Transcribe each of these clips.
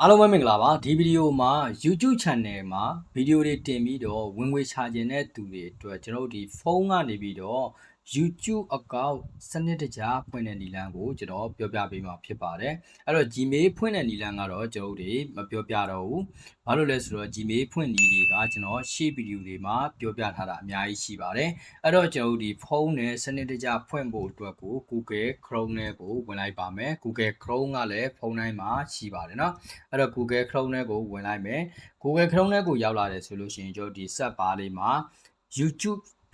အားလုံးပဲမင်္ဂလာပါဒီဗီဒီယိုမှာ YouTube channel မှာဗီဒီယိုတွေတင်ပြီးတော့ဝင်ငွေချခြင်းတဲ့သူတွေအတွက်ကျွန်တော်တို့ဒီဖုန်းကနေပြီးတော့ YouTube account စနစ်တကျဖွင့်တဲ့နည်းလမ်းကိုကျွန်တော်ပြောပြပေးမှာဖြစ်ပါတယ်အဲ့တော့ Gmail ဖွင့်တဲ့နည်းလမ်းကတော့ကျွန်တော်တို့တွေမပြောပြတော့ဘူးဘာလို့လဲဆိုတော့ Gmail ဖွင့်နည်းတွေကကျွန်တော်ရှေ့ဗီဒီယိုတွေမှာပြောပြထားတာအများကြီးရှိပါတယ်အဲ့တော့ကျွန်တော်တို့ဒီဖုန်းနဲ့စနစ်တကျဖွင့်ဖို့အတွက်ကို Google Chrome နဲ့ကိုဝင်လိုက်ပါမယ် Google Chrome ကလည်းဖုန်းတိုင်းမှာရှိပါတယ်เนาะအဲ့တော့ Google Chrome နဲ့ကိုဝင်လိုက်မယ် Google Chrome နဲ့ကိုရောက်လာတယ်ဆိုလို့ရှိရင်ကျွန်တော်ဒီ set bar လေးမှာ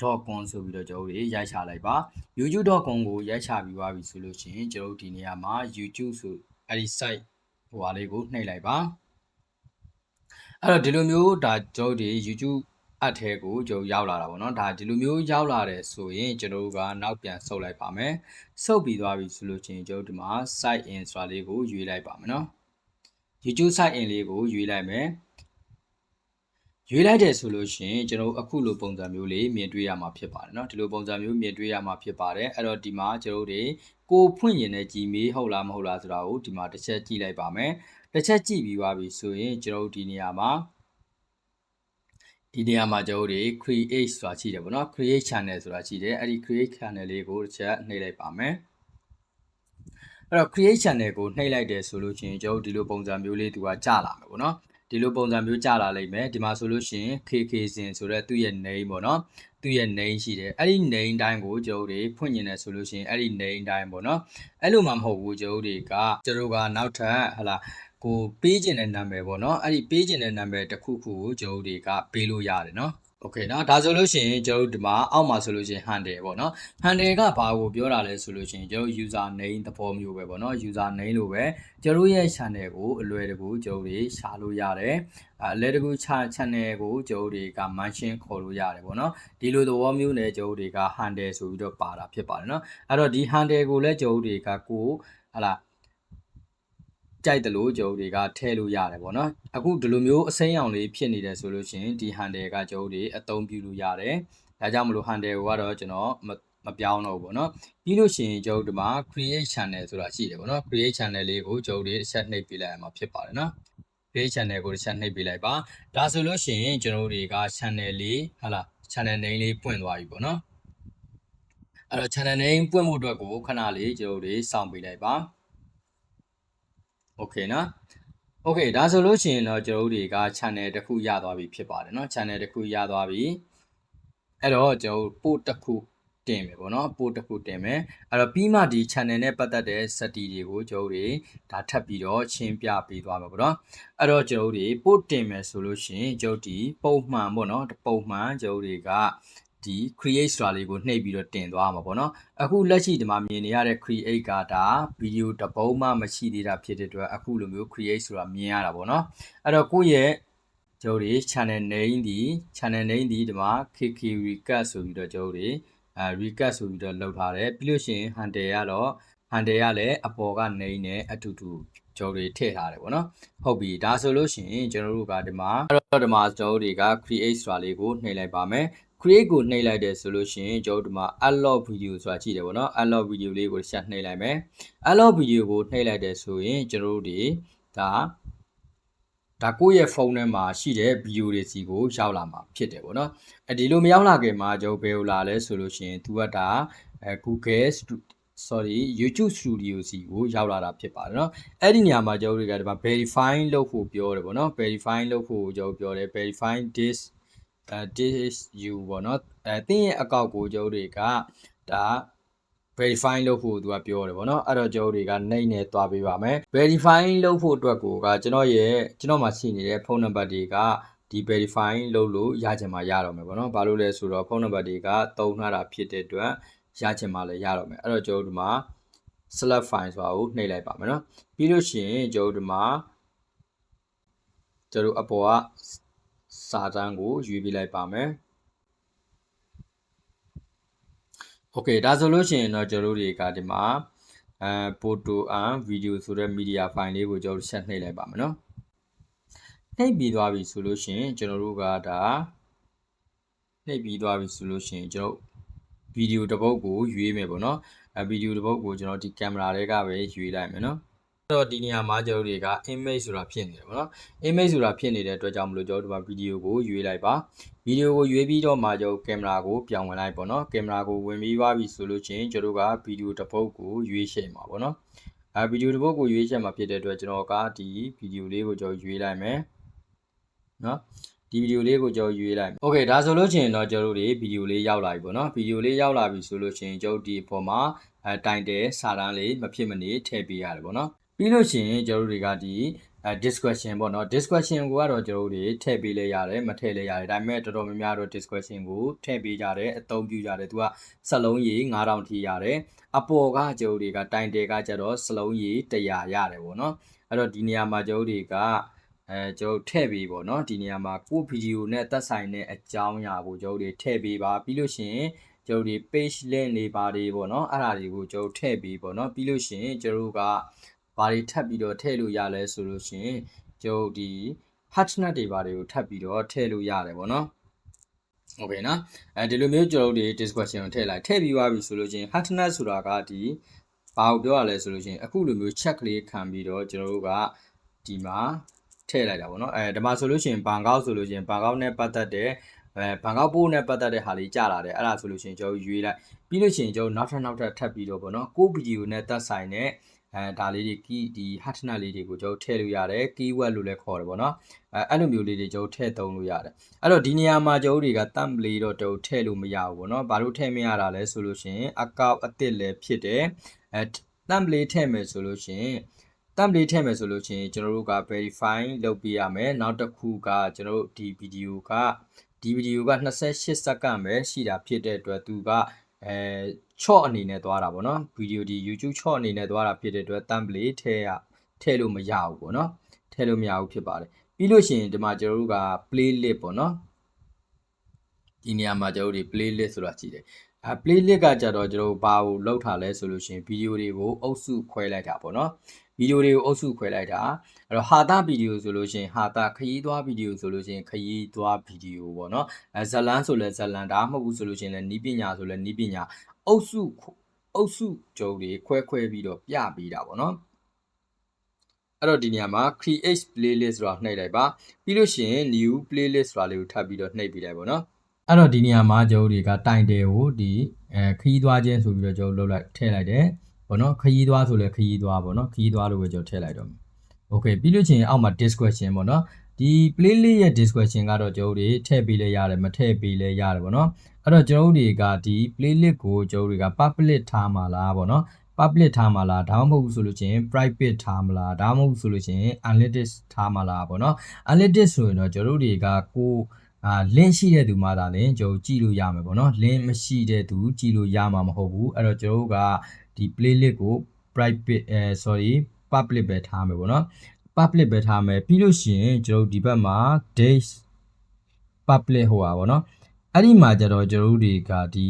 youtube.com ဆိုပြီးတော့ကျွန်တော်တို့ရိုက်ချလိုက်ပါ youtube.com ကိုရိုက်ချပြီးသွားပြီဆိုလို့ရှိရင်ကျွန်တော်တို့ဒီနေရာမှာ YouTube ဆိုအဲ့ဒီ site ဟိုဟာလေးကိုနှိပ်လိုက်ပါအဲ့တော့ဒီလိုမျိုးဒါကျွန်တော်တို့ဒီ YouTube အထဲကိုကျွန်တော်ရောက်လာတာပေါ့နော်ဒါဒီလိုမျိုးရောက်လာတယ်ဆိုရင်ကျွန်တော်တို့ကနောက်ပြန်ဆုပ်လိုက်ပါမယ်ဆုပ်ပြီးသွားပြီဆိုလို့ချင်းကျွန်တော်ဒီမှာ site in ဆိုတာလေးကိုရွေးလိုက်ပါမယ်နော် YouTube site in လေးကိုရွေးလိုက်မယ် ရွေးလိုက်တယ်ဆိုလို့ရှိရင်ကျွန်တော်အခုလိုပုံစံမျိုးလေးမြင်တွေ့ရမှာဖြစ်ပါတယ်เนาะဒီလိုပုံစံမျိုးမြင်တွေ့ရမှာဖြစ်ပါတယ်အဲ့တော့ဒီမှာကျွန်တော်တို့ကိုဖွင့်ရင်လည်း Gmail ဟုတ်လားမဟုတ်လားဆိုတာကိုဒီမှာတစ်ချက်ကြည့်လိုက်ပါမယ်တစ်ချက်ကြည့်ပြီးသွားပြီဆိုရင်ကျွန်တော်တို့ဒီနေရာမှာဒီနေရာမှာကျွန်တော်တို့ create ဆိုတာရှိတယ်ပေါ့နော် create channel ဆိုတာရှိတယ်အဲ့ဒီ create channel လေးကိုတစ်ချက်နှိပ်လိုက်ပါမယ်အဲ့တော့ create channel ကိုနှိပ်လိုက်တယ်ဆိုလို့ချင်းကျွန်တော်တို့ဒီလိုပုံစံမျိုးလေးသူကကြာလာမယ်ပေါ့နော် ဒီလိုပုံစံမျိုးကြာလာလိမ့်မယ်ဒီမှာဆိုလို့ရှိရင် KK စင်ဆိုတဲ့သူ့ရဲ့ name ပေါ့နော်သူ့ရဲ့ name ရှိတယ်အဲ့ဒီ name တိုင်းကိုကျွန်တော်တို့ဖွင့်နေတယ်ဆိုလို့ရှိရင်အဲ့ဒီ name တိုင်းပေါ့နော်အဲ့လိုမှမဟုတ်ဘူးကျွန်တော်တို့ကကျွန်တော်ကနောက်ထပ်ဟလာကိုပေးခြင်းတဲ့နာမည်ပေါ့နော်အဲ့ဒီပေးခြင်းတဲ့နာမည်တစ်ခုခုကိုကျွန်တော်တို့ကပေးလို့ရတယ်နော် โอเคเนาะဒါဆိုလို့ရှိရင်ကျွန်တော်တို့ဒီမှာအောက်မှာဆိုလို့ရှိရင် handle ပေါ့เนาะ handle ကဘာကိုပြောတာလဲဆိုလို့ရှိရင်ကျွန်တော် user name သဘောမျိုးပဲပေါ့เนาะ user name လို့ပဲကျွန်တော်ရဲ့ channel ကိုအလွယ်တကူကျွန်တော်တွေရှာလို့ရတယ်အလွယ်တကူ channel ကိုကျွန်တော်တွေက mention ခေါ်လို့ရတယ်ပေါ့เนาะဒီလိုသဘောမျိုးနဲ့ကျွန်တော်တွေက handle ဆိုပြီးတော့ပါတာဖြစ်ပါတယ်เนาะအဲ့တော့ဒီ handle ကိုလည်းကျွန်တော်တွေကကိုဟလာ ကြိုက်တယ်လို့ကျွန်တော်တွေကထည့်လို့ရတယ်ပေါ့နော်အခုဒီလိုမျိုးအစိမ်းရောင်လေးဖြစ်နေတယ်ဆိုလို့ရှိရင်ဒီ handle ကကျွန်တော်တွေအသုံးပြုလို့ရတယ်ဒါကြောင့်မလို့ handle ကိုကတော့ကျွန်တော်မပြောင်းတော့ဘူးပေါ့နော်ပြီးလို့ရှိရင်ကျွန်တော်ဒီမှာ create channel ဆိုတာရှိတယ်ပေါ့နော် create channel လေးကိုကျွန်တော်တွေတစ်ချက်နှိပ်ပြလိုက်ရမှာဖြစ်ပါတယ်နော် create channel ကိုတစ်ချက်နှိပ်ပြလိုက်ပါဒါဆိုလို့ရှိရင်ကျွန်တော်တွေက channel လေးဟာလား channel name လေးပွင့်သွားပြီပေါ့နော်အဲ့တော့ channel name ပွင့်ဖို့အတွက်ကိုခဏလေးကျွန်တော်တွေစောင့်ပေးလိုက်ပါ โอเคနော်โอเคဒါဆိုလို့ရှိရင်တော့ကျွန်တော်တို့တွေက channel တစ်ခုရသွားပြီဖြစ်ပါတယ်เนาะ channel တစ်ခုရသွားပြီအဲ့တော့ကျွန်တော် post တစ်ခုတင်မယ်ပေါ့နော် post တစ်ခုတင်မယ်အဲ့တော့ပြီးမှဒီ channel နဲ့ပတ်သက်တဲ့ setting တွေကိုကျွန်တော်တို့ဒါထပ်ပြီးတော့ရှင်းပြပေးသွားမှာပေါ့နော်အဲ့တော့ကျွန်တော်တို့ post တင်မယ်ဆိုလို့ရှိရင်ကျွန်တော်ဒီပုံမှန်ပေါ့နော်ပုံမှန်ကျွန်တော်တွေက ဒီ create ဆိုတာလေးကိုနှိပ်ပြီးတော့တင်သွားမှာပေါ့နော်အခုလက်ရှိဒီမှာမြင်နေရတဲ့ create ကဒါဗီဒီယိုတစ်ပုံမှမရှိသေးတာဖြစ်တဲ့အတွက်အခုလိုမျိုး create ဆိုတာမြင်ရတာပေါ့နော်အဲ့တော့ကိုယ့်ရဲ့ကျွန်တော်တို့ channel name ဒီ channel name ဒီဒီမှာ KK recap ဆိုပြီးတော့ကျွန်တော်တို့အဲ recap ဆိုပြီးတော့လောက်ထားတယ်ပြီးလို့ရှိရင် handle ကတော့ handle ကလည်းအပေါ်က name နဲ့အတူတူကျွန်တော်တွေထည့်ထားတယ်ပေါ့နော်ဟုတ်ပြီဒါဆိုလို့ရှိရင်ကျွန်တော်တို့ကဒီမှာအဲ့တော့ဒီမှာကျွန်တော်တွေက create ဆိုတာလေးကိုနှိပ်လိုက်ပါမယ် create ကိုနှိပ်လိုက်တယ်ဆိုလို့ရှိရင်ကျွန်တော်ဒီမှာ unlock video ဆိုတာကြည့်တယ်ပေါ့နော် unlock video လေးကိုတစ်ချက်နှိပ်လိုက်မယ် unlock video ကိုနှိပ်လိုက်တယ်ဆိုရင်ကျွန်တော်တို့ဒီဒါဒါကိုယ့်ရဲ့ဖုန်းထဲမှာရှိတဲ့ဗီဒီယိုတွေစီကိုရောက်လာမှာဖြစ်တယ်ပေါ့နော်အဲဒီလိုမရောက်လာခင်မှာကျွန်တော်ဘယ်လိုလာလဲဆိုလို့ရှိရင် तू ကဒါအဲ Google sorry YouTube Studio စီကိုရောက်လာတာဖြစ်ပါတယ်เนาะအဲ့ဒီနေရာမှာကျွန်တော်တို့ကဒီမှာ verify လုပ်ဖို့ပြောတယ်ပေါ့နော် verify လုပ်ဖို့ကျွန်တော်ပြောတယ် verify this uh, this you ပေါ့နော်အဲတင်းရဲ့အကောက်ကိုကျွန်တော်တွေကဒါ verify လုပ်ဖို့သူကပြောတယ်ဗောနော်အဲ့တော့ကျွန်တော်တွေကနှိမ့်နေသွားပေးပါမယ် verify လုပ်ဖို့အတွက်ကိုကကျွန်တော်ရဲ့ကျွန်တော်မှာရှိနေတဲ့ဖုန်းနံပါတ်တွေကဒီ verify လုပ်လို့ရချင်မှရတော့မယ်ဗောနော်ဘာလို့လဲဆိုတော့ဖုန်းနံပါတ်တွေကတုံးထားတာဖြစ်တဲ့အတွက်ရချင်မှလည်းရတော့မယ်အဲ့တော့ကျွန်တော်ဒီမှာ select file ဆိုတာကိုနှိပ်လိုက်ပါမယ်နော်ပြီးလို့ရှိရင်ကျွန်တော်ဒီမှာကျွန်တော်အပေါ်က စာတန်းကိုရွေးပြလိုက်ပါမယ်โอเคဒါဆိုလို့ရှိရင်တော့ကျွန်တော်တို့တွေကဒီမှာအဲ photo and video ဆိုတဲ့ media file လေးကိုကျွန်တော်ဆက်နှိပ်လိုက်ပါမယ်နော်နှိပ်ပြီးသွားပြီဆိုလို့ရှိရင်ကျွန်တော်တို့ကဒါနှိပ်ပြီးသွားပြီဆိုလို့ရှိရင်ကျွန်တော်ဗီဒီယိုတစ်ပုဒ်ကိုရွေးမယ်ပေါ့နော်အဲဗီဒီယိုတစ်ပုဒ်ကိုကျွန်တော်ဒီကင်မရာတွေကပဲရွေးလိုက်မယ်နော် တော့ဒီနေရာမှာကျွန်တော်တို့တွေက image ဆိုတာဖြစ်နေတယ်ပေါ့နော် image ဆိုတာဖြစ်နေတဲ့အတွက်ကြောင့်မလို့ကျွန်တော်တို့ဒီမှာဗီဒီယိုကိုရွေးလိုက်ပါဗီဒီယိုကိုရွေးပြီးတော့မှကျွန်တော်ကင်မရာကိုပြောင်းဝင်လိုက်ပေါ့နော်ကင်မရာကိုဝင်ပြီးသွားပြီဆိုလို့ချင်းကျွန်တော်တို့ကဗီဒီယိုတစ်ပုဒ်ကိုရွေးချယ်မှာပေါ့နော်အဲဗီဒီယိုတစ်ပုဒ်ကိုရွေးချယ်မှာဖြစ်တဲ့အတွက်ကျွန်တော်ကဒီဗီဒီယိုလေးကိုကျွန်တော်ရွေးလိုက်မယ်နော်ဒီဗီဒီယိုလေးကိုကျွန်တော်ရွေးလိုက်မယ်။ Okay ဒါဆိုလို့ချင်းတော့ကျွန်တော်တို့ဒီဗီဒီယိုလေးရောက်လာပြီပေါ့နော်။ဗီဒီယိုလေးရောက်လာပြီဆိုလို့ချင်းကျွန်တော်ဒီအပေါ်မှာအဲတိုင်တယ်စာတန်းလေးမဖြစ်မနေထည့်ပေးရတယ်ပေါ့နော်။ ပြီးလို့ချင်းကျွန်တော်တို့တွေကဒီအဲ discussion ပေါ့နော် discussion ကိုကတော့ကျွန်တော်တို့တွေထည့်ပေးလဲရတယ်မထည့်လဲရတယ်ဒါပေမဲ့တော်တော်များများတော့ discussion ကိုထည့်ပေးကြတယ်အသုံးပြုကြတယ်သူကစလုံးရေ9000ထိရတယ်အပေါ်ကကျွန်တော်တွေကတိုင်တယ်ကကျတော့စလုံးရေ100ရတယ်ပေါ့နော်အဲ့တော့ဒီနေရာမှာကျွန်တော်တွေကအဲကျွန်တော်ထည့်ပေးပေါ့နော်ဒီနေရာမှာကိုဗီဒီယိုနဲ့သက်ဆိုင်တဲ့အကြောင်းအရာကိုကျွန်တော်တွေထည့်ပေးပါပြီးလို့ရှိရင်ကျွန်တော်ဒီ page link တွေပါတယ်ပေါ့နော်အဲ့ဒါတွေကိုကျွန်တော်ထည့်ပေးပေါ့နော်ပြီးလို့ရှိရင်ကျွန်တော်က ဘာတွေထပ်ပြီးတော့ထည့်လို့ရလဲဆိုလို့ရှိရင်ကျွန်တော်ဒီ hashnet တွေဘာတွေကိုထပ်ပြီးတော့ထည့်လို့ရတယ်ပေါ့နော်โอเคနော်အဲဒီလိုမျိုးကျွန်တော်တို့ဒီ discussion ကိုထည့်လိုက်ထည့်ပြီးသွားပြီဆိုလို့ချင်း hashnet ဆိုတာကဒီဘာကိုပြောရလဲဆိုလို့ချင်းအခုလိုမျိုး check လေးခံပြီးတော့ကျွန်တော်တို့ကဒီမှာထည့်လိုက်တာပေါ့နော်အဲဒီမှာဆိုလို့ချင်းဘန်ကောက်ဆိုလို့ချင်းဘန်ကောက်နဲ့ပတ်သက်တဲ့အဲဘန်ကောက်ပို့နဲ့ပတ်သက်တဲ့ဟာလေးကြာလာတယ်အဲ့ဒါဆိုလို့ချင်းကျွန်တော်ရွေးလိုက်ပြီးလို့ချင်းကျွန်တော်နောက်ထပ်နောက်ထပ်ထပ်ပြီးတော့ပေါ့နော်ကိုဗီဒီယိုနဲ့သက်ဆိုင်တဲ့ အဲဒါလေးတွေ key ဒီ hashnet လေးတွေကိုကျွန်တော်ထည့်လို့ရတယ် keyword လို့လည်းခေါ်တယ်ပေါ့နော်အဲအဲ့လိုမျိုးလေးတွေကျွန်တော်ထည့်သုံးလို့ရတယ်အဲ့တော့ဒီနေရာမှာကျွန်တော်တွေက template တော့ကျွန်တော်ထည့်လို့မရဘူးပေါ့နော်ဘာလို့ထည့်မရတာလဲဆိုလို့ရှိရင်အကောက်အစ်စ်လည်းဖြစ်တယ်အဲ template ထည့်မယ်ဆိုလို့ရှိရင် template ထည့်မယ်ဆိုလို့ရှိရင်ကျွန်တော်တို့က verify လုပ်ပြရမယ်နောက်တစ်ခုကကျွန်တော်တို့ဒီဗီဒီယိုကဒီဗီဒီယိုက28စက္ကန့်ပဲရှိတာဖြစ်တဲ့အတွက်သူက အဲချော့အနေနဲ့သွားတာပေါ့နော်ဗီဒီယိုဒီ YouTube ချော့အနေနဲ့သွားတာဖြစ်တဲ့အတွက် template ထည့်ရထည့်လို့မရဘူးပေါ့နော်ထည့်လို့မရဘူးဖြစ်ပါတယ်ပြီးလို့ရှိရင်ဒီမှာကျွန်တော်တို့က playlist ပေါ့နော်ဒီနေရာမှာကျွန်တော်တို့ playlist ဆိုတာရှိတယ်အဲ playlist ကကြတော့ကျွန်တော်ဘာကိုလောက်ထားလဲဆိုလို့ရှိရင်ဗီဒီယိုတွေကိုအုပ်စုခွဲလိုက်တာပေါ့နော် ဗီဒီယိုတွေကိုအုပ်စုခွဲလိုက်တာအဲ့တော့ဟာတာဗီဒီယိုဆိုလို့ရှိရင်ဟာတာခရီးသွားဗီဒီယိုဆိုလို့ရှိရင်ခရီးသွားဗီဒီယိုပေါ့နော်အဲဇလန်းဆိုလဲဇလန်းဒါမှမဟုတ်ဘူးဆိုလို့ရှိရင်လည်းနီးပညာဆိုလဲနီးပညာအုပ်စုအုပ်စုကြုံတွေခွဲခွဲပြီးတော့ပြပေးတာပေါ့နော်အဲ့တော့ဒီနေရာမှာ create playlist ဆိုတာနှိပ်လိုက်ပါပြီးလို့ရှိရင် new playlist ဆိုတာလေးကိုထပ်ပြီးတော့နှိပ်ပေးလိုက်ပေါ့နော်အဲ့တော့ဒီနေရာမှာကျွန်တော်တွေကတိုင်တယ်ကိုဒီအဲခရီးသွားခြင်းဆိုပြီးတော့ကျွန်တော်လုပ်လိုက်ထည့်လိုက်တယ် ပေါ့နော်ခရီးသွားဆိုလဲခရီးသွားပေါ့နော်ခရီးသွားလို့ပဲကျွန်တော်ထည့်လိုက်တော့မယ် okay ပြီးလို့ချင်းအောက်မှာ discussion ပေါ့နော်ဒီ playlist ရဲ့ discussion ကတော့ကျွန်တော်တို့ထည့်ပေးလဲရတယ်မထည့်ပေးလဲရတယ်ပေါ့နော်အဲ့တော့ကျွန်တော်တို့တွေကဒီ playlist ကိုကျွန်တော်တွေက public ထားမှာလားပေါ့နော် public ထားမှာလားဒါမှမဟုတ်ဆိုလို့ချင်း private ထားမှာလားဒါမှမဟုတ်ဆိုလို့ချင်း analytics ထားမှာလားပေါ့နော် analytics ဆိုရင်တော့ကျွန်တော်တို့တွေကကိုအာ link ရှိတဲ့သူမှသာလင်ကျွန်တော်ကြည့်လို့ရမယ်ပေါ့နော် link မရှိတဲ့သူကြည့်လို့ရမှာမဟုတ်ဘူးအဲ့တော့ကျွန်တော်တို့က ဒီ playlist ကို private အဲ sorry public ပဲထားမယ်ပေါ့နော် public ပဲထားမယ်ပြီးလို့ရှိရင်ကျွန်တော်ဒီဘက်မှာ dates public ဟိုပါပေါ့နော်အဲ့ဒီမှာကျတော့ကျွန်တော်တို့တွေကဒီ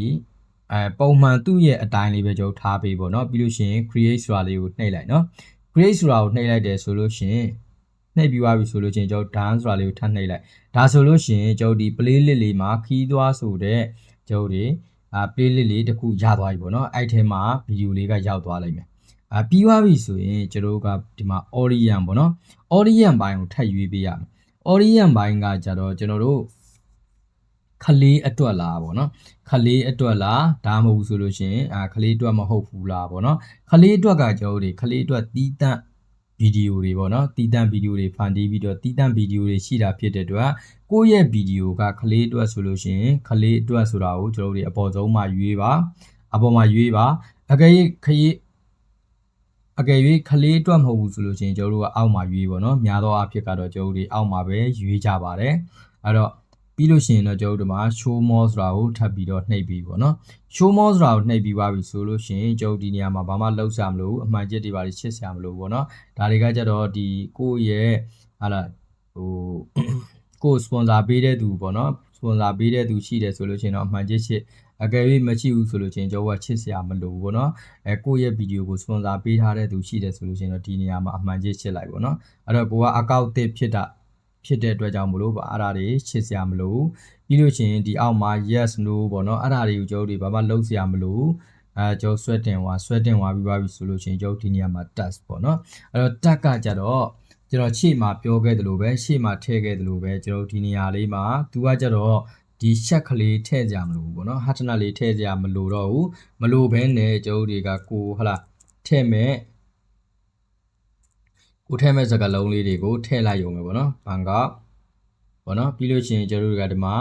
အဲပုံမှန်သူ့ရဲ့အတိုင်းလေးပဲကျွန်တော်ထားပေးပေါ့နော်ပြီးလို့ရှိရင် create ဆိုတာလေးကိုနှိပ်လိုက်နော် create ဆိုတာကိုနှိပ်လိုက်တယ်ဆိုလို့ရှိရင်နှိပ်ပြီးသွားပြီဆိုလို့ချင်းကျွန်တော် done ဆိုတာလေးကိုထပ်နှိပ်လိုက်ဒါဆိုလို့ရှိရင်ကျွန်တော်ဒီ playlist လေးမှာခီးသွားဆိုတဲ့ကျွန်တော်တွေ အာ playlist လေးတစ်ခုရသွားပြီပေါ့နော်အဲ့ထဲမှာဗီဒီယိုလေးကရောက်သွားလိမ့်မယ်အာပြီးသွားပြီဆိုရင်ကျွန်တော်တို့ကဒီမှာ audience ပေါ့နော် audience ဘိုင်းကိုထပ်ရွေးပေးရမယ် audience ဘိုင်းကကြတော့ကျွန်တော်တို့ခလေးအတွက်လားပေါ့နော်ခလေးအတွက်လားဒါမှမဟုတ်ဆိုလို့ရှိရင်အာခလေးအတွက်မဟုတ်ဘူးလားပေါ့နော်ခလေးအတွက်ကကျွန်တော်တို့ခလေးအတွက်တီးတန့် ဗီဒီယိုတွေပေါ့နော်တီးတန့်ဗီဒီယိုတွေဖန်တီးပြီးတော့တီးတန့်ဗီဒီယိုတွေရှိတာဖြစ်တဲ့အတွက်ကိုယ့်ရဲ့ဗီဒီယိုကခလေးအတွက်ဆိုလို့ရှိရင်ခလေးအတွက်ဆိုတာကိုကျွန်တော်တို့အပေါ်ဆုံးမှာရွေးပါအပေါ်မှာရွေးပါအကယ်၍ခရီးအကယ်၍ခလေးအတွက်မဟုတ်ဘူးဆိုလို့ရှိရင်ကျွန်တော်တို့ကအောက်မှာရွေးပါတော့များသောအားဖြင့်ကတော့ကျွန်တော်တို့အောက်မှာပဲရွေးကြပါတယ်အဲ့တော့ ပြီးလို့ရှိရင်တော့ကျွန်တော်တို့ဒီမှာ show more ဆိုတာကိုထပ်ပြီးတော့နှိပ်ပြီးပေါ့နော် show more ဆိုတာကိုနှိပ်ပြီးပါပြီဆိုလို့ရှိရင်ကျွန်တော်ဒီနေရာမှာဘာမှလောက်စမလို့အမှန်ကျစ်တွေပါလိချစ်စရာမလို့ပေါ့နော်ဒါတွေကကြတော့ဒီကိုယ့်ရဲ့ဟာလာဟိုကိုစပွန်ဆာပေးတဲ့သူပေါ့နော်စပွန်ဆာပေးတဲ့သူရှိတယ်ဆိုလို့ရှိရင်တော့အမှန်ကျစ်ချစ်အကယ်၍မရှိဘူးဆိုလို့ချင်းကျွန်တော်ကချစ်စရာမလိုဘူးပေါ့နော်အဲကိုယ့်ရဲ့ဗီဒီယိုကိုစပွန်ဆာပေးထားတဲ့သူရှိတယ်ဆိုလို့ချင်းတော့ဒီနေရာမှာအမှန်ကြီးချစ်လိုက်ပေါ့နော်အဲ့တော့ကိုကအကောက်တစ်ဖြစ်တာ ဖြစ်တဲ့အတွက်ကြောင့်မလို့ပေါ့အဲ့ဒါတွေရှင်းစရာမလိုပြီးလို့ရှိရင်ဒီအောက်မှာ yes no ပေါ့နော်အဲ့ဒါတွေကိုကျွန်တော်တို့ဘာမှလုံးစရာမလိုအဲကျွန်တော်ဆွဲတင်သွားဆွဲတင်သွားပြီးပါပြီဆိုလို့ရှိရင်ကျွန်တော်ဒီနေရာမှာ task ပေါ့နော်အဲ့တော့ tag ကကြတော့ကျွန်တော်ရှေ့မှာပြောခဲ့သလိုပဲရှေ့မှာထည့်ခဲ့သလိုပဲကျွန်တော်ဒီနေရာလေးမှာသူကကြတော့ဒီ check ကလေးထည့်ကြမလို့ဘူးပေါ့နော် hard နာလေးထည့်ကြမလို့တော့ဘူးမလို့ဘဲနဲ့ကျွန်တော်တွေကကိုဟလာထည့်မဲ့ ကိုထည့်မဲ့စကားလုံးလေးတွေကိုထည့်လိုက်ရုံပဲပေါ့နော်ဘန်ကောက်ပေါ့နော်ပြီးလို့ရှိရင်ကျွန်တော်တို့ကဒီမှာ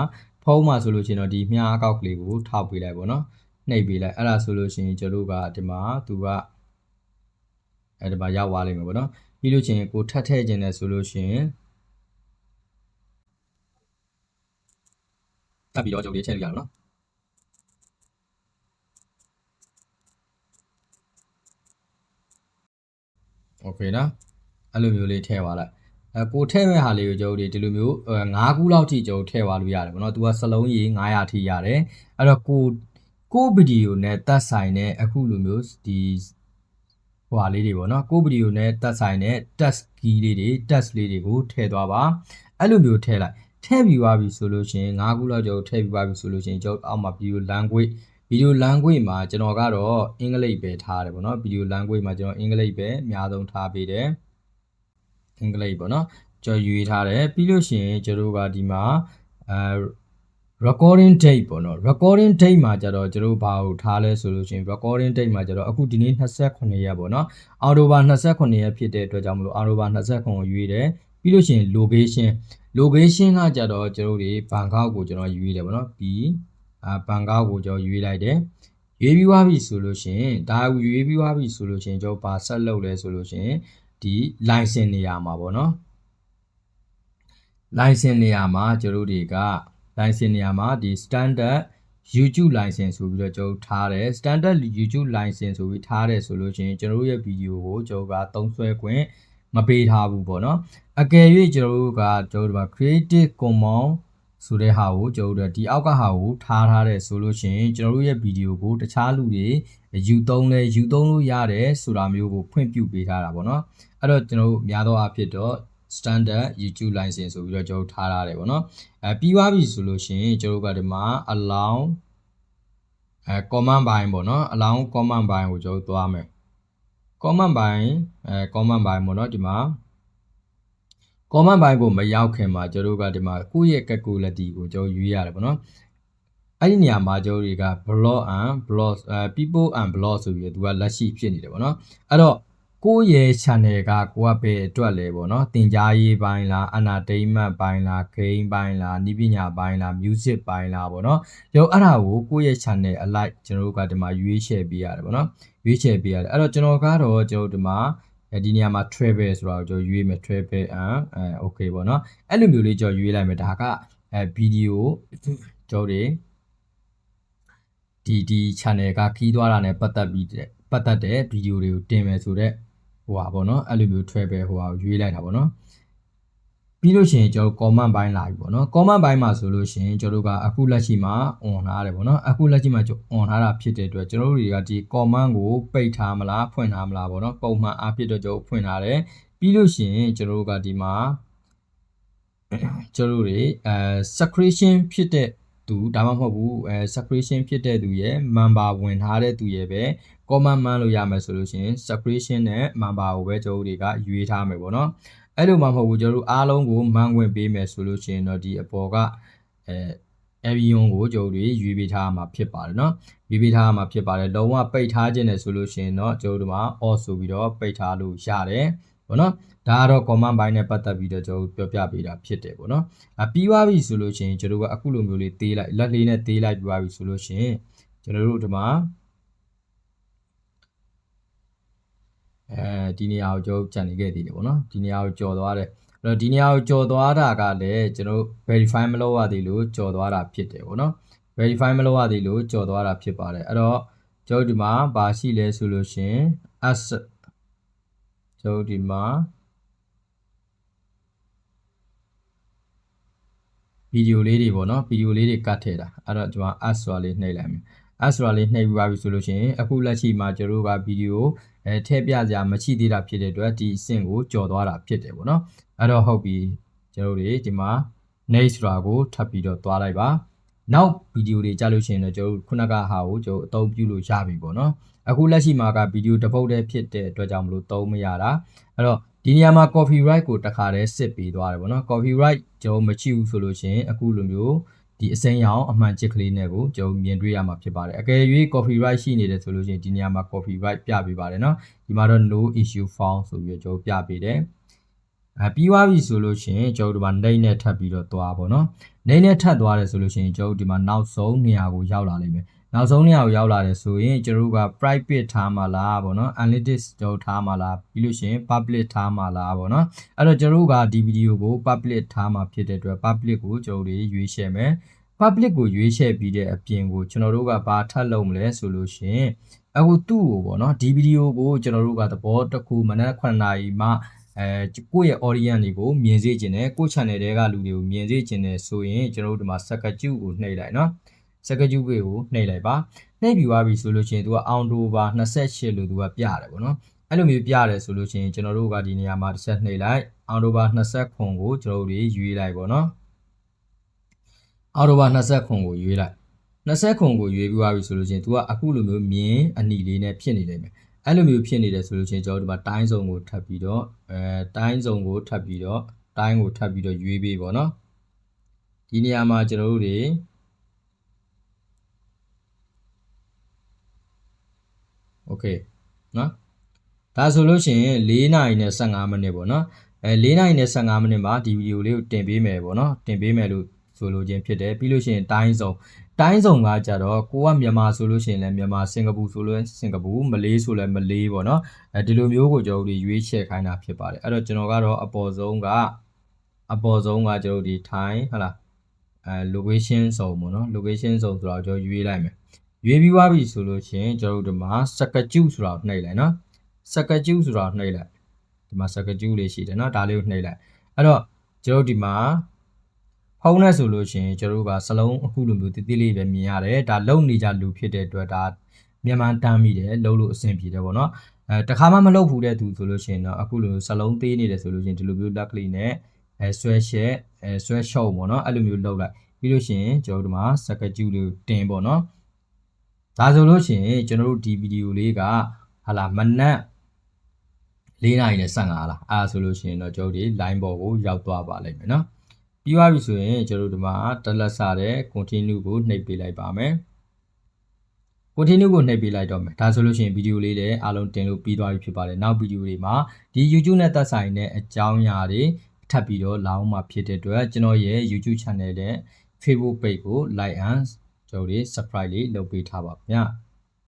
ဖုံးမှာဆိုလို့ရှိရင်တော့ဒီမြားအကောက်ကလေးကိုထောက်ပေးလိုက်ပေါ့နော်နှိပ်ပေးလိုက်အဲ့ဒါဆိုလို့ရှိရင်ကျွန်တော်တို့ကဒီမှာသူကအဲ့ဒီမှာရောက်သွားလိမ့်မယ်ပေါ့နော်ပြီးလို့ရှိရင်ကိုထပ်ထည့်ခြင်းနဲ့ဆိုလို့ရှိရင်တက်ပြီးတော့ကျွန်တော်လေးထည့်လို့ရအောင်နော်โอเคနော် အဲ့လိုမျိုးလေးထည့်သွားလိုက်အဲကိုထည့်မဲ့ဟာလေးကိုကျွန်တော်တို့ဒီလိုမျိုး9ခုလောက်ထိကျွန်တော်ထည့်သွားလို့ရတယ်ဗောနော်။ तू ကစလုံးရေ900ထိရတယ်။အဲ့တော့ကိုကိုဗီဒီယိုနဲ့သက်ဆိုင်တဲ့အခုလိုမျိုးဒီဟွာလေးတွေပေါ့နော်။ကိုဗီဒီယိုနဲ့သက်ဆိုင်တဲ့ test key လေးတွေ test လေးတွေကိုထည့်သွားပါ။အဲ့လိုမျိုးထည့်လိုက်။ထည့်ပြီးသွားပြီဆိုလို့ရှိရင်9ခုလောက်ကျွန်တော်ထည့်ပြီးသွားပြီဆိုလို့ရှိရင်ကျွန်တော်အောက်မှာ video language video language မှာကျွန်တော်ကတော့အင်္ဂလိပ်ပဲထားတယ်ပေါ့နော် video language မှာကျွန်တော်အင်္ဂလိပ်ပဲအများဆုံးထားပေးတယ် အင်္ဂလိပ်ပေါ့နော်ကျွန်တော်ယူထားတယ်ပြီးလို့ရှိရင်ကျွန်တော်ကဒီမှာအဲ recording date ပေါ့နော် recording date မှာကျတော့ကျွန်တော်ဘာကိုထားလဲဆိုလို့ရှိရင် recording date မှာကျတော့အခုဒီနေ့28ရက်ပေါ့နော်အော်တိုဘာ28ရက်ဖြစ်တဲ့အတွက်ကြောင့်မလို့အော်တိုဘာ29ကိုရွေးတယ်ပြီးလို့ရှိရင် location location ကကြတော့ကျွန်တော်တွေဘန်ကောက်ကိုကျွန်တော်ရွေးတယ်ပေါ့နော်ပြီးအာဘန်ကောက်ကိုကျွန်တော်ရွေးလိုက်တယ်ရွေးပြီးသွားပြီဆိုလို့ရှိရင်ဒါကိုရွေးပြီးသွားပြီဆိုလို့ရှိရင်ကျွန်တော်ဘာဆက်လုပ်လဲဆိုလို့ရှိရင် ဒီ license နေရာမှာပေါ့နော် license နေရာမှာကျွန်တော်တွေက license နေရာမှာဒီ standard YouTube license ဆိုပြီးတော့ကျွန်တော်ထားတယ် standard YouTube license ဆိုပြီးထားတယ်ဆိုလို့ရှိရင်ကျွန်တော်ရဲ့ဗီဒီယိုကိုကျွန်တော်ကသုံးစွဲခွင့်မပေးထားဘူးပေါ့နော်အကယ်၍ကျွန်တော်တို့ကကျွန်တော်တို့က creative commons ဆိုတဲ့ဟာကိုကျွန်တော်တို့ဒီအောက်ကဟာကိုထားထားတယ်ဆိုလို့ရှိရင်ကျွန်တော်တို့ရဲ့ဗီဒီယိုကိုတခြားလူတွေ ယူသုံးလဲယူသုံးလို့ရတယ်ဆိုတာမျိုးကိုဖွင့်ပြပေးထားတာပေါ့နော်အဲ့တော့ကျွန်တော်တို့များသောအားဖြင့်တော့ standard YouTube license ဆိုပြီးတော့ကျွန်တော်ထားထားတယ်ပေါ့နော်အဲပြီးသွားပြီဆိုလို့ရှိရင်ကျွန်တော်တို့ကဒီမှာ allow အဲ command ဘိုင်းပေါ့နော် allow command ဘိုင်းကိုကျွန်တော်သွားမယ် command ဘိုင်းအဲ command ဘိုင်းပေါ့နော်ဒီမှာ command ဘိုင်းကိုမရောက်ခင်မှာကျွန်တော်တို့ကဒီမှာကိုယ့်ရဲ့ calculity ကိုကျွန်တော်ရွေးရတယ်ပေါ့နော် အဲ့ဒီနေရာမှာကျွန်တော်တွေက blog and blog အဲ people and blog ဆိုပြီးတော့သူကလက်ရှိဖြစ်နေတယ်ပေါ့နော်အဲ့တော့ကိုယ့်ရဲ့ channel ကကိုကဘယ်အတွက်လဲပေါ့နော်သင်ကြားရေးပိုင်းလား entertainment ပိုင်းလား game ပိုင်းလားဤပညာပိုင်းလား music ပိုင်းလားပေါ့နော်ကျွန်တော်အဲ့ဒါကိုကိုယ့်ရဲ့ channel အလိုက်ကျွန်တော်တို့ကဒီမှာရွေးချယ်ပေးရတယ်ပေါ့နော်ရွေးချယ်ပေးရတယ်အဲ့တော့ကျွန်တော်ကတော့ကျွန်တော်ဒီမှာဒီနေရာမှာ travel ဆိုတာကိုကျွန်တော်ရွေးမယ် travel and အဲ okay ပေါ့နော်အဲ့လိုမျိုးလေးကျွန်တော်ရွေးလိုက်မယ်ဒါကအဲ video ကျွန်တော်တွေ ဒီဒီ channel ကခီးသွားတာ ਨੇ ပတ်သက်ပြီးပတ်သက်တဲ့ဗီဒီယိုတွေကိုတင်မယ်ဆိုတော့ဟိုပါပေါ့နော်အဲ့လိုမျိုး travel ဟိုပါရွေးလိုက်တာပေါ့နော်ပြီးလို့ရှိရင်ကျွန်တော် comment ဘိုင်းလာပြီပေါ့နော် comment ဘိုင်းမှာဆိုလို့ရှိရင်ကျွန်တော်တို့ကအခုလက်ရှိမှာ on ထားတယ်ပေါ့နော်အခုလက်ရှိမှာကျွန်တော် on ထားတာဖြစ်တဲ့အတွက်ကျွန်တော်တို့တွေကဒီ comment ကိုပိတ်ထားမလားဖွင့်ထားမလားပေါ့နော်ပုံမှန်အားဖြင့်တော့ကျွန်တော်ဖွင့်ထားတယ်ပြီးလို့ရှိရင်ကျွန်တော်တို့ကဒီမှာကျွန်တော်တို့တွေအဲ subscription ဖြစ်တဲ့ သူဒါမှမဟုတ်ဘူးအဲ subscription ဖြစ်တဲ့သူရဲ့ member ဝင်ထားတဲ့သူရဲ့ပဲ comment မှန်းလို့ရမယ်ဆိုလို့ရှိရင် subscription နဲ့ member ကိုပဲကျွန်တော်တို့တွေကရွေးထားမယ်ပေါ့နော်အဲ့လိုမှမဟုတ်ဘူးကျွန်တော်တို့အားလုံးကိုမှန်းဝင်ပေးမယ်ဆိုလို့ရှိရင်တော့ဒီအပေါ်ကအဲ avion ကိုကျွန်တော်တို့ရွေးပေးထားမှာဖြစ်ပါတယ်เนาะရွေးပေးထားမှာဖြစ်ပါတယ်လုံးဝပိတ်ထားခြင်းနဲ့ဆိုလို့ရှိရင်တော့ကျွန်တော်တို့မှာ off ဆိုပြီးတော့ပိတ်ထားလို့ရတယ် ပေါ့နော်ဒါကတော့ command ဘိုင်းနဲ့ပတ်သက်ပြီးတော့ကျွန်တော်ပြောပြပေးတာဖြစ်တယ်ပေါ့နော်အပြီးသွားပြီဆိုလို့ရှိရင်ကျွန်တော်ကအခုလိုမျိုးလေးသေးလိုက်လက်လေးနဲ့သေးလိုက်ပြီးသွားပြီဆိုလို့ရှိရင်ကျွန်တော်တို့ဒီမှာအဲဒီနေရာကိုကျွန်တော်ကြံနေခဲ့သေးတယ်ပေါ့နော်ဒီနေရာကိုကြော်သွားတယ်အဲ့တော့ဒီနေရာကိုကြော်သွားတာကလည်းကျွန်တော် verify မလုပ်ရသေးလို့ကြော်သွားတာဖြစ်တယ်ပေါ့နော် verify မလုပ်ရသေးလို့ကြော်သွားတာဖြစ်ပါတယ်အဲ့တော့ကျွန်တော်ဒီမှာဘာရှိလဲဆိုလို့ရှင် as ကျွန်တော်ဒီမှာ ဗီဒီယိုလေးတွေပေါ့နော်ဗီဒီယိုလေးတွေကတ်ထည့်တာအဲ့တော့ကျွန်တော် add ဆိုတာလေးနှိပ်လိုက်မယ် add ဆိုတာလေးနှိပ်ပြီးပါပြီဆိုလို့ရှိရင်အခုလက်ရှိမှာကျွန်တော်တို့ကဗီဒီယိုအဲထည့်ပြစရာမရှိသေးတာဖြစ်တဲ့အတွက်ဒီအဆင့်ကိုကျော်သွားတာဖြစ်တယ်ပေါ့နော်အဲ့တော့ဟုတ်ပြီကျွန်တော်တို့တွေဒီမှာ next ဆိုတာကိုထပ်ပြီးတော့သွားလိုက်ပါ နောက်ဗီဒီယိုတွေကြလို့ရှိရင်လည်းကျွန်တော်တို့ခုနကဟာကိုကျွန်တော်အသုံးပြုလို့ရပြီပေါ့နော်အခုလက်ရှိမှာကဗီဒီယိုတစ်ပုတ်တည်းဖြစ်တဲ့အတွက်ကြောင့်မလို့သုံးမရတာအဲ့တော့ဒီနေရာမှာ copyright ကိုတခါတည်းစစ်ပေးသွားတယ်ပေါ့နော် copyright ကျွန်တော်မချိဘူးဆိုလို့ရှိရင်အခုလိုမျိုးဒီအစမ်းရအောင်အမှန်ချစ်ကလေးနဲ့ကိုကျွန်တော်မြင်တွေ့ရမှာဖြစ်ပါတယ်အကယ်၍ copyright ရှိနေတယ်ဆိုလို့ရှိရင်ဒီနေရာမှာ copyright ပြပေးပါတယ်နော်ဒီမှာတော့ no issue found ဆိုပြီးတော့ကျွန်တော်ပြပေးတယ်အပြီးွားပြီဆိုလို့ရှိရင်ကျွန်တော်တို့ကနှိမ့်နဲ့ထပ်ပြီးတော့သွားပါတော့ နှိမ့်နဲ့ထပ်သွားတယ်ဆိုလို့ရှိရင်ကျွန်တော်ဒီမှာနောက်ဆုံးနေရာကိုရောက်လာလိမ့်မယ်နောက်ဆုံးနေရာကိုရောက်လာတယ်ဆိုရင်ကျွန်တော်တို့က private ထားမှာလားပေါ့နော် analytics ကျွန်တော်ထားမှာလားပြီးလို့ရှိရင် public ထားမှာလားပေါ့နော်အဲ့တော့ကျွန်တော်တို့ကဒီဗီဒီယိုကို public ထားမှာဖြစ်တဲ့အတွက် public ကိုကျွန်တော်တို့ရွေးချယ်မယ် public ကိုရွေးချယ်ပြီးတဲ့အပြင်ကိုကျွန်တော်တို့ကဘာထပ်လုပ်မလဲဆိုလို့ရှိရင်အခုသူ့ကိုပေါ့နော်ဒီဗီဒီယိုကိုကျွန်တော်တို့ကသဘောတစ်ခုမနက်9နာရီမှ အဲကိုယ့်ရဲ့ audience တွေကိုမြင်စေချင်တယ်ကိုယ့် channel တွေကလူတွေကိုမြင်စေချင်တယ်ဆိုရင်ကျွန်တော်တို့ဒီမှာ second ကိုနှိပ်လိုက်နော် second ကိုနှိပ်လိုက်ပါနှိပ်ပြီးသွားပြီဆိုလို့ရှိရင်သူက October 28လို့သူကပြတယ်ပေါ့နော်အဲ့လိုမျိုးပြတယ်ဆိုလို့ရှိရင်ကျွန်တော်တို့ကဒီနေရာမှာတစ်ချက်နှိပ်လိုက် October 29ကိုကျွန်တော်တို့ရွေးလိုက်ပေါ့နော်အော်တိုဘာ20ခွန်ကိုရွေးလိုက်20ခွန်ကိုရွေးပြီးသွားပြီဆိုလို့ချင်း तू ကအခုလိုမျိုးမြင်းအနီလေးနဲ့ဖြစ်နေလိမ့်မယ် အဲ့လိုမျိုးဖြစ်နေတယ်ဆိုလို့ချင်းကျွန်တော်တို့ဒီမှာတိုင်းစုံကိုထပ်ပြီးတော့အဲတိုင်းစုံကိုထပ်ပြီးတော့တိုင်းကိုထပ်ပြီးတော့ရွေးပေးပေါ့နော်ဒီနေရာမှာကျွန်တော်တို့တွေโอเคနော်ဒါဆိုလို့ရှိရင်4နာရီနဲ့15မိနစ်ပေါ့နော်အဲ4နာရီနဲ့15မိနစ်မှာဒီဗီဒီယိုလေးကိုတင်ပေးမယ်ပေါ့နော်တင်ပေးမယ်လို့ဆိုလိုခြင်းဖြစ်တယ်ပြီးလို့ရှိရင်တိုင်းစုံ တိုင်းစုံကကြတော့ကိုကမြန်မာဆိုလို့ရှိရင်လည်းမြန်မာစင်ကာပူဆိုလို့စင်ကာပူမလေးဆိုလည်းမလေးပေါ့နော်အဲဒီလိုမျိုးကိုကျွန်တော်တို့ရွေးချယ်ခိုင်းတာဖြစ်ပါတယ်အဲ့တော့ကျွန်တော်ကတော့အပေါ်ဆုံးကအပေါ်ဆုံးကကျွန်တော်ဒီ time ဟလာအဲ location စုံပေါ့နော် location စုံဆိုတော့ကျွန်တော်ရွေးလိုက်မယ်ရွေးပြီးသွားပြီဆိုလို့ရှိရင်ကျွန်တော်တို့ဒီမှာ second ဆိုတာနှိပ်လိုက်နော် second ဆိုတာနှိပ်လိုက်ဒီမှာ second လေးရှိတယ်နော်ဒါလေးကိုနှိပ်လိုက်အဲ့တော့ကျွန်တော်ဒီမှာ ဖုန်းနဲ့ဆိုလို့ရှိရင်ကျွန်တော်တို့ကစလုံးအခုလိုမျိုးတိတိလေးပဲမြင်ရတယ်ဒါလုံနေကြလူဖြစ်တဲ့အတွက်ဒါမြန်မာတမ်းမိတယ်လုံလို့အဆင်ပြေတယ်ပေါ့နော်အဲတခါမှမလုပ်ဘူးတဲ့သူဆိုလို့ရှိရင်တော့အခုလိုစလုံးသေးနေတယ်ဆိုလို့ရှိရင်ဒီလိုမျိုးလက်ကလေးနဲ့အဲဆွဲရှက်အဲဆွဲရှော့ပေါ့နော်အဲ့လိုမျိုးလုပ်လိုက်ပြီးလို့ရှိရင်ကျွန်တော်တို့မှာစကကျူလေးတင်ပေါ့နော်ဒါဆိုလို့ရှိရင်ကျွန်တော်တို့ဒီဗီဒီယိုလေးကဟာလာမနက်၄နာရီနဲ့15လားအဲဆိုလို့ရှိရင်တော့ကျွန်တော်တို့ဒီ line ပေါ်ကိုရောက်သွားပါလိမ့်မယ်နော် ပြီးသွားပြီဆိုရင်ကျွန်တော်တို့ဒီမှာတက်လက်စားတဲ့ continue ကိုနှိပ်ပေးလိုက်ပါမယ် continue ကိုနှိပ်ပေးလိုက်တော့မယ်ဒါဆိုလို့ရှိရင်ဗီဒီယိုလေးလည်းအားလုံးတင်လို့ပြီးသွားပြီဖြစ်ပါတယ်နောက်ဗီဒီယိုတွေမှာဒီ YouTube နဲ့သက်ဆိုင်တဲ့အကြောင်းအရာတွေထပ်ပြီးတော့လာအောင်မှာဖြစ်တဲ့အတွက်ကျွန်တော်ရဲ့ YouTube channel နဲ့ Facebook page ကို like and ကျွန်တော်တို့ subscribe လေးလုပ်ပေးထားပါခင်ဗျာ